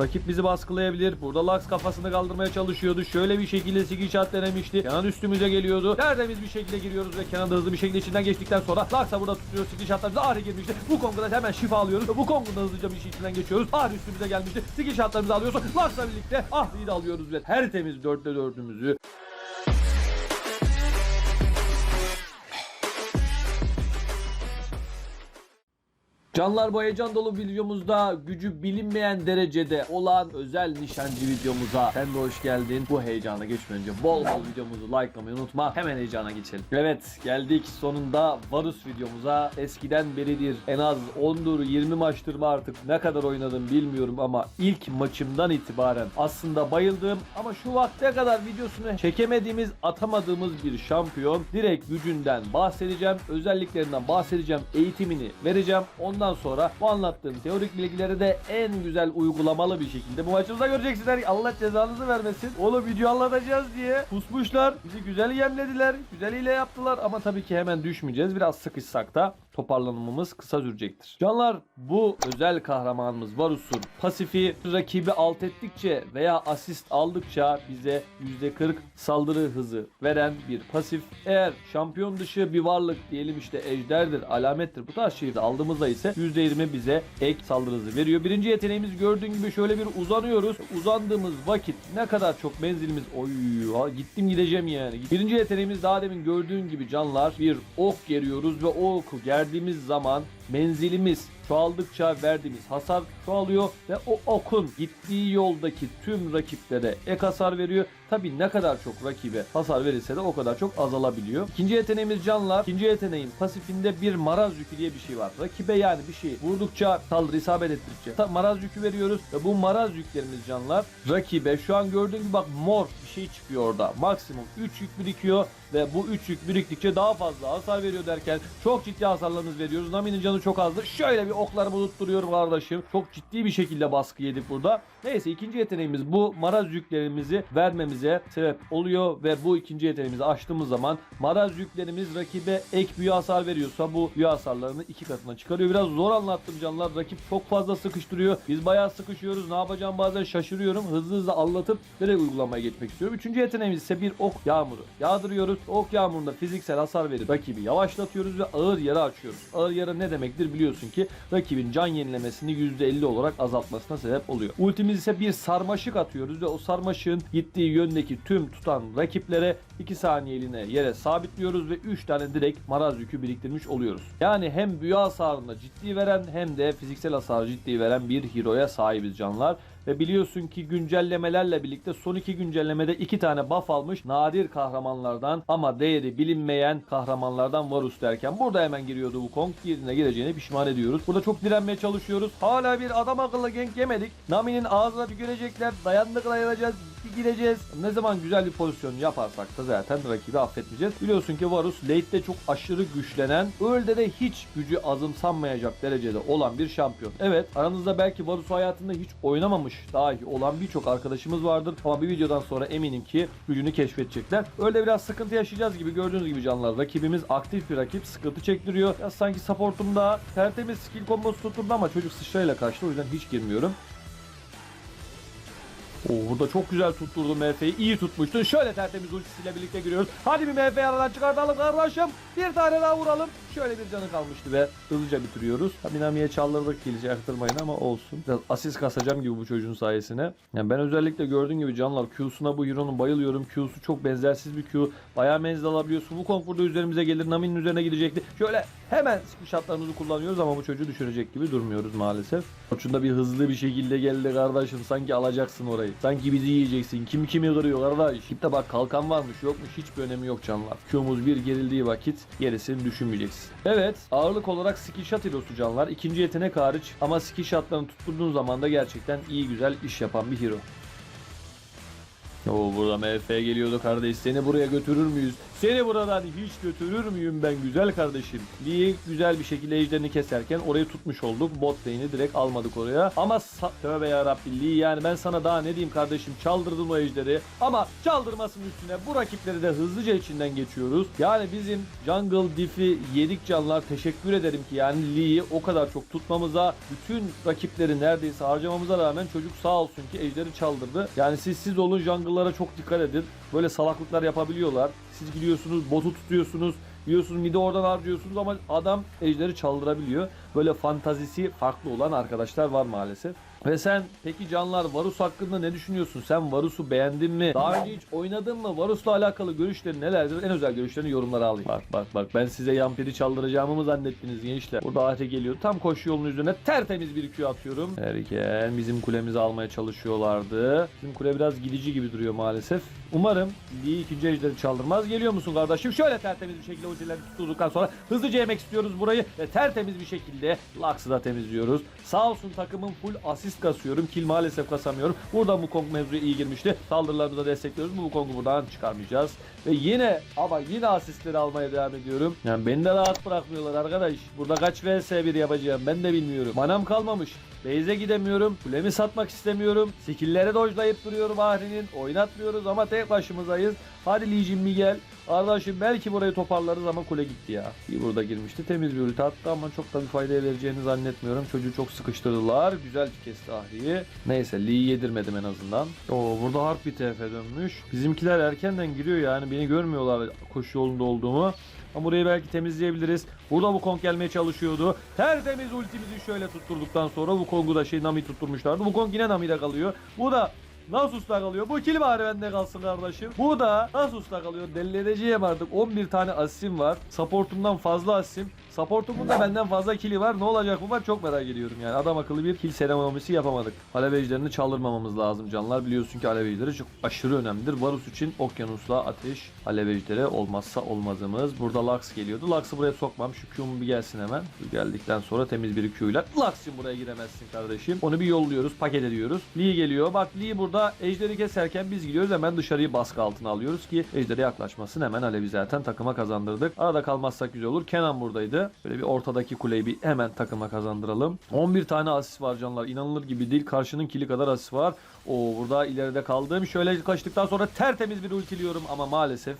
Rakip bizi baskılayabilir. Burada Lux kafasını kaldırmaya çalışıyordu. Şöyle bir şekilde skill shot denemişti. Kenan üstümüze geliyordu. Tertemiz bir şekilde giriyoruz ve Kenan hızlı bir şekilde içinden geçtikten sonra Lux'a burada tutuyor. Skill shotlarımıza Ahri girmişti. Bu Kong'da hemen şifa alıyoruz. Bu Kong'un da hızlıca bir şey içinden geçiyoruz. Ahri üstümüze gelmişti. Skill shotlarımızı alıyoruz. Lux'la birlikte Ahri'yi de alıyoruz ve tertemiz 4'te 4'ümüzü Canlar bu heyecan dolu videomuzda gücü bilinmeyen derecede olan özel nişancı videomuza sen de hoş geldin. Bu heyecana geçmeden önce bol bol videomuzu likelamayı unutma. Hemen heyecana geçelim. Evet geldik sonunda Varus videomuza. Eskiden beridir en az 10'dur 20 maçtır mı artık ne kadar oynadım bilmiyorum ama ilk maçımdan itibaren aslında bayıldığım ama şu vakte kadar videosunu çekemediğimiz atamadığımız bir şampiyon. Direkt gücünden bahsedeceğim. Özelliklerinden bahsedeceğim. Eğitimini vereceğim. Ondan sonra bu anlattığım teorik bilgileri de en güzel uygulamalı bir şekilde bu maçımızda göreceksiniz. Allah cezanızı vermesin. Oğlum video anlatacağız diye pusmuşlar. Bizi güzel yemlediler. Güzel ile yaptılar ama tabii ki hemen düşmeyeceğiz. Biraz sıkışsak da toparlanmamız kısa sürecektir. Canlar bu özel kahramanımız Varus'un pasifi rakibi alt ettikçe veya asist aldıkça bize %40 saldırı hızı veren bir pasif. Eğer şampiyon dışı bir varlık diyelim işte ejderdir, alamettir bu tarz şeyleri aldığımızda ise %20 bize ek saldırı hızı veriyor. Birinci yeteneğimiz gördüğün gibi şöyle bir uzanıyoruz. Uzandığımız vakit ne kadar çok menzilimiz oy gittim gideceğim yani. Birinci yeteneğimiz daha demin gördüğün gibi canlar bir ok geriyoruz ve o oku gerdiğimiz zaman menzilimiz çoğaldıkça verdiğimiz hasar çoğalıyor ve o okun gittiği yoldaki tüm rakiplere ek hasar veriyor. Tabi ne kadar çok rakibe hasar verirse de o kadar çok azalabiliyor. İkinci yeteneğimiz canlar. İkinci yeteneğin pasifinde bir maraz yükü diye bir şey var. Rakibe yani bir şey vurdukça saldırı isabet ettikçe maraz yükü veriyoruz ve bu maraz yüklerimiz canlar rakibe şu an gördüğün gibi bak mor bir şey çıkıyor orada. Maksimum 3 yük birikiyor ve bu 3 yük biriktikçe daha fazla hasar veriyor derken çok ciddi hasarlarınız veriyoruz. Nami'nin canı çok azdı. Şöyle bir oklarımı tutturuyorum kardeşim. Çok ciddi bir şekilde baskı yedik burada. Neyse ikinci yeteneğimiz bu maraz yüklerimizi vermemize sebep oluyor ve bu ikinci yeteneğimizi açtığımız zaman maraz yüklerimiz rakibe ek büyü hasar veriyorsa bu büyü hasarlarını iki katına çıkarıyor. Biraz zor anlattım canlar. Rakip çok fazla sıkıştırıyor. Biz bayağı sıkışıyoruz. Ne yapacağım bazen şaşırıyorum. Hızlı hızlı anlatıp direkt uygulamaya geçmek istiyorum. Üçüncü yeteneğimiz ise bir ok yağmuru. Yağdırıyoruz. Ok yağmurunda fiziksel hasar verip rakibi yavaşlatıyoruz ve ağır yara açıyoruz. Ağır yara ne demektir biliyorsun ki rakibin can yenilemesini %50 olarak azaltmasına sebep oluyor. Ultimiz ise bir sarmaşık atıyoruz ve o sarmaşığın gittiği yöndeki tüm tutan rakiplere 2 saniyeliğine yere sabitliyoruz ve 3 tane direkt maraz yükü biriktirmiş oluyoruz. Yani hem büyü hasarını ciddi veren hem de fiziksel hasarı ciddi veren bir hero'ya sahibiz canlar. Ve biliyorsun ki güncellemelerle birlikte son iki güncellemede iki tane buff almış nadir kahramanlardan ama değeri bilinmeyen kahramanlardan Varus derken burada hemen giriyordu bu Kong. Yerine gireceğine pişman ediyoruz. Burada çok direnmeye çalışıyoruz. Hala bir adam akıllı gank yemedik. Nami'nin ağzına bir görecekler. Dayandık dayanacağız. Bir gireceğiz. Ne zaman güzel bir pozisyon yaparsak da zaten rakibi affetmeyeceğiz. Biliyorsun ki Varus late'de çok aşırı güçlenen, early'de de hiç gücü azımsanmayacak derecede olan bir şampiyon. Evet aranızda belki Varus hayatında hiç oynamamış dahi olan birçok arkadaşımız vardır. Ama bir videodan sonra eminim ki gücünü keşfedecekler. Öyle biraz sıkıntı yaşayacağız gibi gördüğünüz gibi canlar. Rakibimiz aktif bir rakip sıkıntı çektiriyor. Ya sanki supportumda tertemiz skill kombosu tutturdu ama çocuk sıçrayla kaçtı. O yüzden hiç girmiyorum. Oo, burada çok güzel tutturdu MF'yi. iyi tutmuştu. Şöyle tertemiz ultisiyle birlikte giriyoruz. Hadi bir MF aradan çıkartalım kardeşim. Bir tane daha vuralım. Şöyle bir canı kalmıştı ve hızlıca bitiriyoruz. Tabii Nami'ye çaldırdık kilici aktırmayın ama olsun. Biraz asist kasacağım gibi bu çocuğun sayesine. Yani ben özellikle gördüğüm gibi canlar Q'suna bu Hero'nun bayılıyorum. Q'su çok benzersiz bir Q. Bayağı menzil alabiliyorsun. Wukong burada üzerimize gelir. Nami'nin üzerine gidecekti. Şöyle hemen skill shotlarımızı kullanıyoruz ama bu çocuğu düşürecek gibi durmuyoruz maalesef. Koçunda bir hızlı bir şekilde geldi kardeşim. Sanki alacaksın orayı. Sanki bizi yiyeceksin. Kim kimi kırıyor kardeş. Tipte bak kalkan varmış yokmuş hiçbir önemi yok canlar. Q'muz bir gerildiği vakit gerisini düşünmeyeceksin. Evet ağırlık olarak skill shot hero'su canlar. İkinci yetenek hariç ama skill shotlarını tutturduğun zaman da gerçekten iyi güzel iş yapan bir hero. Oo burada MF geliyordu kardeş. Seni buraya götürür müyüz? Seni buradan hiç götürür müyüm ben güzel kardeşim? Lee güzel bir şekilde ejderini keserken orayı tutmuş olduk. Bot lane'i direkt almadık oraya. Ama tövbe yarabbi yani ben sana daha ne diyeyim kardeşim çaldırdın o ejderi. Ama çaldırmasının üstüne bu rakipleri de hızlıca içinden geçiyoruz. Yani bizim jungle diff'i yedik canlar teşekkür ederim ki yani Lee'yi o kadar çok tutmamıza bütün rakipleri neredeyse harcamamıza rağmen çocuk sağ olsun ki ejderi çaldırdı. Yani siz siz olun jungle'lara çok dikkat edin. Böyle salaklıklar yapabiliyorlar. Siz gidiyorsunuz botu tutuyorsunuz. Biliyorsunuz midi oradan harcıyorsunuz ama adam ejderi çaldırabiliyor. Böyle fantazisi farklı olan arkadaşlar var maalesef. Ve sen peki canlar Varus hakkında ne düşünüyorsun? Sen Varus'u beğendin mi? Daha önce hiç oynadın mı? Varus'la alakalı görüşlerin nelerdir? En özel görüşlerini yorumlara alayım. Bak bak bak ben size yampiri çaldıracağımı mı zannettiniz gençler? Burada Ate geliyor. Tam koşu yolunun üzerine tertemiz bir Q atıyorum. Erken bizim kulemizi almaya çalışıyorlardı. Bizim kule biraz gidici gibi duruyor maalesef. Umarım Lee ikinci ejderi çaldırmaz. Geliyor musun kardeşim? Şöyle tertemiz bir şekilde ultileri tutturduktan sonra hızlıca yemek istiyoruz burayı ve tertemiz bir şekilde Lux'ı da temizliyoruz. Sağ olsun takımın full asist kasıyorum. Kill maalesef kasamıyorum. Burada Wukong mevzuya iyi girmişti. Saldırılarını da destekliyoruz. Bu Wukong'u buradan çıkarmayacağız. Ve yine ama yine asistleri almaya devam ediyorum. Yani beni de rahat bırakmıyorlar arkadaş. Burada kaç vs 1 yapacağım ben de bilmiyorum. Manam kalmamış. Base'e gidemiyorum. Kulemi satmak istemiyorum. Skill'lere dojlayıp duruyorum Ahri'nin. Oynatmıyoruz ama tek başımızayız. Hadi bir gel. Kardeşim belki burayı toparlarız ama kule gitti ya. İyi burada girmişti. Temiz bir ulti attı ama çok da bir faydaya vereceğini zannetmiyorum. Çocuğu çok sıkıştırdılar. Güzel kesti Ahri'yi. Neyse Lee'yi yedirmedim en azından. Oo burada harp bir TF dönmüş. Bizimkiler erkenden giriyor yani. Beni görmüyorlar koşu yolunda olduğumu. Ama burayı belki temizleyebiliriz. Burada bu Kong gelmeye çalışıyordu. Tertemiz ultimizi şöyle tutturduktan sonra bu Kong'u da şey Nami tutturmuşlardı. Bu Kong yine Nami'de kalıyor. Bu da Nasus'ta kalıyor. Bu kill bari bende kalsın kardeşim. Bu da Nasus'ta kalıyor. Deli edeceğim artık. 11 tane asim var. Supportumdan fazla asim. Supportumun da benden fazla kill'i var. Ne olacak bu var çok merak ediyorum yani. Adam akıllı bir kill seremonisi yapamadık. Alev ejderini çaldırmamamız lazım canlar. Biliyorsun ki alev ejderi çok aşırı önemlidir. Varus için okyanusla ateş alev ejderi olmazsa olmazımız. Burada Lux geliyordu. Lux'ı buraya sokmam. Şu Q'm bir gelsin hemen. Geldikten sonra temiz bir Q ile. Lux'cığım buraya giremezsin kardeşim. Onu bir yolluyoruz. Paket ediyoruz. Lee geliyor. Bak Lee burada ejderi keserken biz gidiyoruz. Hemen dışarıyı baskı altına alıyoruz ki ejderi yaklaşmasın. Hemen Alev'i zaten takıma kazandırdık. Arada kalmazsak güzel olur. Kenan buradaydı. Böyle bir ortadaki kuleyi bir hemen takıma kazandıralım. 11 tane asist var canlar. İnanılır gibi değil. Karşının kili kadar asist var. Oo burada ileride kaldım. Şöyle kaçtıktan sonra tertemiz bir ultiliyorum ama maalesef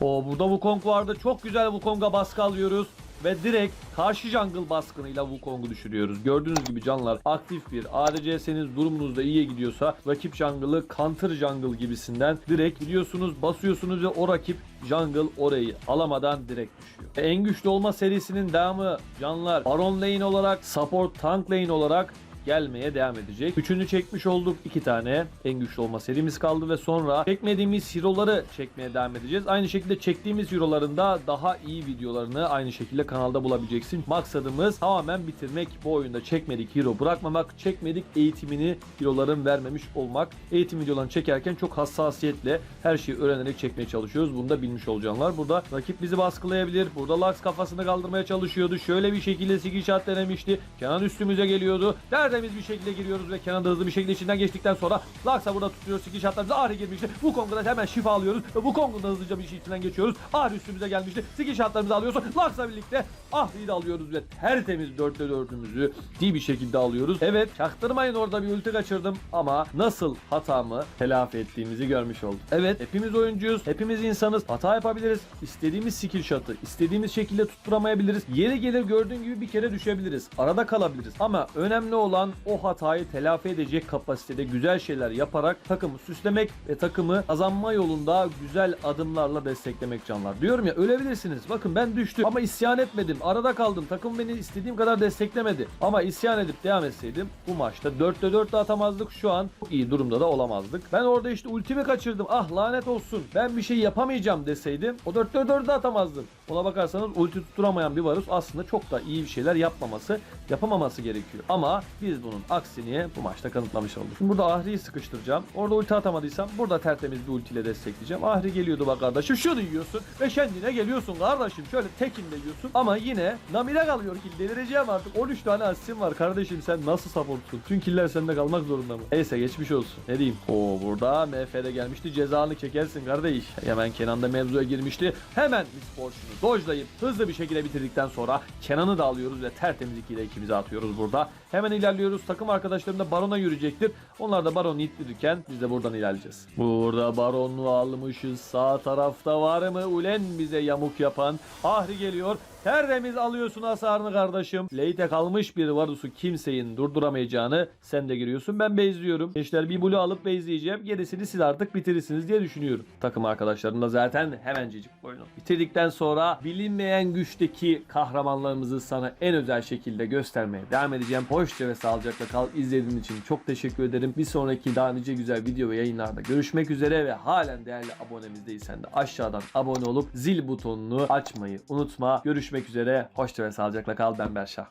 O burada Wukong vardı. Çok güzel Wukong'a baskı alıyoruz. Ve direkt karşı jungle baskınıyla Wukong'u düşürüyoruz. Gördüğünüz gibi canlar aktif bir ADC'seniz durumunuz da iyiye gidiyorsa rakip jungle'ı counter jungle gibisinden direkt biliyorsunuz basıyorsunuz ve o rakip jungle orayı alamadan direkt düşüyor. En güçlü olma serisinin devamı canlar Baron lane olarak support tank lane olarak gelmeye devam edecek. Üçünü çekmiş olduk. iki tane en güçlü olma serimiz kaldı ve sonra çekmediğimiz hero'ları çekmeye devam edeceğiz. Aynı şekilde çektiğimiz hero'ların da daha iyi videolarını aynı şekilde kanalda bulabileceksin. Maksadımız tamamen bitirmek. Bu oyunda çekmedik hero bırakmamak, çekmedik eğitimini hero'ların vermemiş olmak. Eğitim videolarını çekerken çok hassasiyetle her şeyi öğrenerek çekmeye çalışıyoruz. Bunu da bilmiş olacaklar. Burada rakip bizi baskılayabilir. Burada Lux kafasını kaldırmaya çalışıyordu. Şöyle bir şekilde skill shot denemişti. Kenan üstümüze geliyordu. Tertemiz bir şekilde giriyoruz ve Kenan hızlı bir şekilde içinden geçtikten sonra Lux'a burada tutuyoruz. Skill shotlarımıza Ahri girmişti. Bu Kong'da hemen şifa alıyoruz ve bu Kong'un hızlıca bir şey içinden geçiyoruz. Ahri üstümüze gelmişti. Skill shotlarımızı alıyoruz. Lux'la birlikte Ahri'yi de alıyoruz ve tertemiz 4'te 4'ümüzü iyi bir şekilde alıyoruz. Evet çaktırmayın orada bir ulti kaçırdım ama nasıl hatamı telafi ettiğimizi görmüş olduk. Evet hepimiz oyuncuyuz. Hepimiz insanız. Hata yapabiliriz. İstediğimiz skill shot'ı istediğimiz şekilde tutturamayabiliriz. Yeri gelir gördüğün gibi bir kere düşebiliriz. Arada kalabiliriz. Ama önemli olan o hatayı telafi edecek kapasitede güzel şeyler yaparak takımı süslemek ve takımı kazanma yolunda güzel adımlarla desteklemek canlar. Diyorum ya ölebilirsiniz. Bakın ben düştüm ama isyan etmedim. Arada kaldım. Takım beni istediğim kadar desteklemedi. Ama isyan edip devam etseydim bu maçta 4'te 4 de atamazdık. Şu an çok iyi durumda da olamazdık. Ben orada işte ultimi kaçırdım. Ah lanet olsun. Ben bir şey yapamayacağım deseydim o 4'te 4 de atamazdım. Ona bakarsanız ulti tutturamayan bir Varus aslında çok da iyi bir şeyler yapmaması, yapamaması gerekiyor. Ama biz bunun aksini bu maçta kanıtlamış olduk. Şimdi burada Ahri'yi sıkıştıracağım. Orada ulti atamadıysam burada tertemiz bir ultiyle destekleyeceğim. Ahri geliyordu bak kardeşim. Şunu yiyorsun ve kendine geliyorsun kardeşim. Şöyle tekinde yiyorsun. Ama yine Namire kalıyor ki delireceğim artık. 13 tane asistim var kardeşim sen nasıl supportsun? Tüm killer sende kalmak zorunda mı? Neyse geçmiş olsun. Ne diyeyim? Oo burada MF'de gelmişti. Cezanı çekersin kardeş. Hemen Kenan da mevzuya girmişti. Hemen Miss Fortune'u dojlayıp hızlı bir şekilde bitirdikten sonra Kenan'ı da alıyoruz ve tertemiz 2 ile ikimizi atıyoruz burada. Hemen ilerliyoruz. Takım arkadaşlarım da Baron'a yürüyecektir. Onlar da Baron'u ittirirken biz de buradan ilerleyeceğiz. Burada Baron'u almışız. Sağ tarafta var mı? Ulen bize yamuk yapan. Ahri geliyor. Tertemiz alıyorsun hasarını kardeşim. Late'e kalmış bir Varus'u kimseyin durduramayacağını sen de giriyorsun. Ben bezliyorum. Gençler bir blue alıp bezleyeceğim. Gerisini siz artık bitirirsiniz diye düşünüyorum. Takım arkadaşlarım da zaten hemencecik oyunu. Bitirdikten sonra bilinmeyen güçteki kahramanlarımızı sana en özel şekilde göstermeye devam edeceğim. Hoşça ve sağlıcakla kal. İzlediğin için çok teşekkür ederim. Bir sonraki daha nice güzel video ve yayınlarda görüşmek üzere ve halen değerli abonemiz değilsen de aşağıdan abone olup zil butonunu açmayı unutma. Görüşmek üzere. Hoşça ve sağlıcakla kal. Ben Berşah.